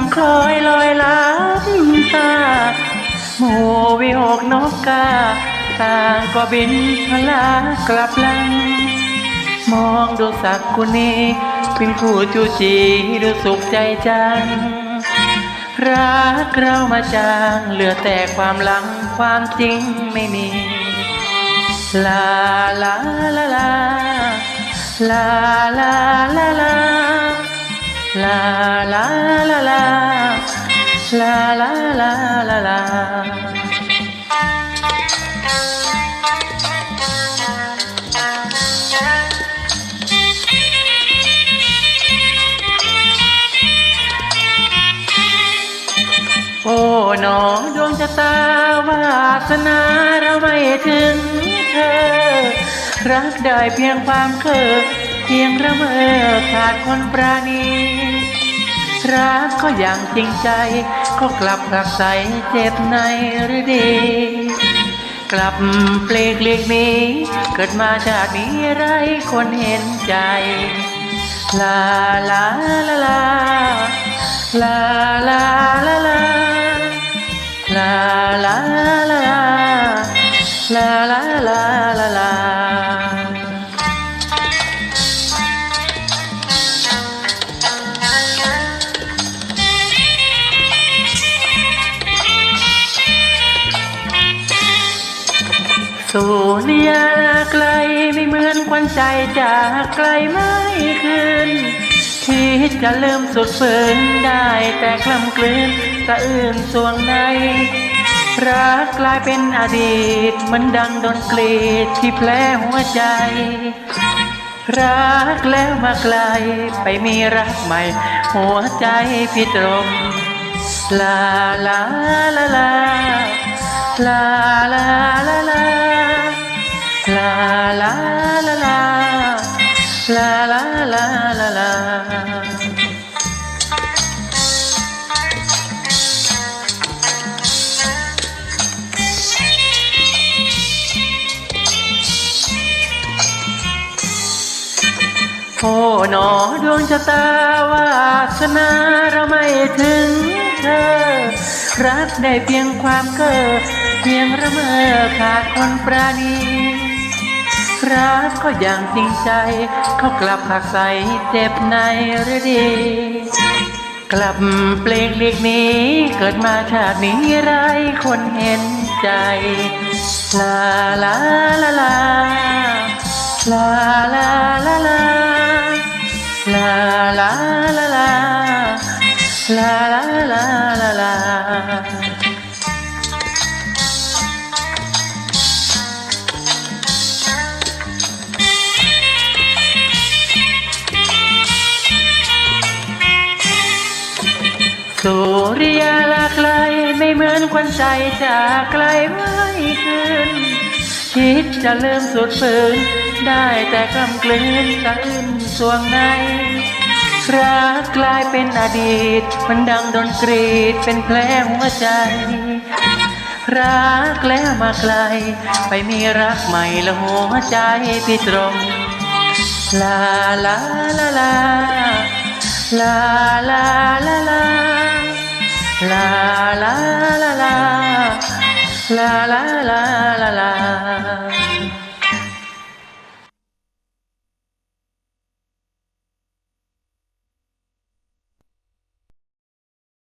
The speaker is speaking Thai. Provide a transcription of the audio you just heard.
ำคล้อยลอยลับตาหมู่วิหกนกกา ต่างก็บินพลากลับลัง มองดูสักกุนีเป็นคู่จูจีดูสุขใจจัง รักเรามาจางเหลือแต่ความหลังความจริงไม่มี ลาลาลาลา ลาลาลาลา ลาลาลาลา ลาลาลาลาลาโอ้หนอดวงชะตาวาสนาเราไม่ถึงเธอ รักได้เพียงความเคยเพียงระเมอขาดคนปราณี รักก็อย่างจริงใจ ก็กลับผลักใสเจ็บในหรือดี กลับเปลกเลีกนี้ เกิดมาชาตินี้ไรคนเห็นใจ ลาลาลาลาลาลาลาลา สู่เนียไกลไม่เหมือนควันใจจากไกลไม่คืนคิดจะเริ่มสุดฝืนได้แต่คลำกลืนสะอื่นสวงใน รักกลายเป็นอดีตมันดังโดนกรีดที่แผลหัวใจ รักแล้วมาไกลไปมีรักใหม่ หัวใจพี่ตรงลาลาลาลาลาลาลา โอ้หนอดวงชะตาวาสนาเราไม่ถึงเธอ รักได้เพียงความเก้อเพียงระเมอขาดคนปราณีรักก็อย่างจริงใจ เขากลับผักใสเจ็บในหรือดี กลับเปลงเลีกนี้ เกิดมาชาตินี้ไรคนเห็นใจ ลาลาลาลาลาลาลา ลาลาลาลาลาสุริยาลาไกลไม่เหมือนควันใจจากไกลไม่คืนคิดจะเริ่มสุดฝืนได้แต่กำกลืนสะอื้นสวงใน รักกลายเป็นอดีต มันดังโดนกรีดเป็นแผลหัวใจ รักแล้วมาไกล ไปมีรักใหม่แล้วหัวใจพี่ตรง ลาลาลาลา ลาลาลาลา ลาลาลาลา ลาลาลาลา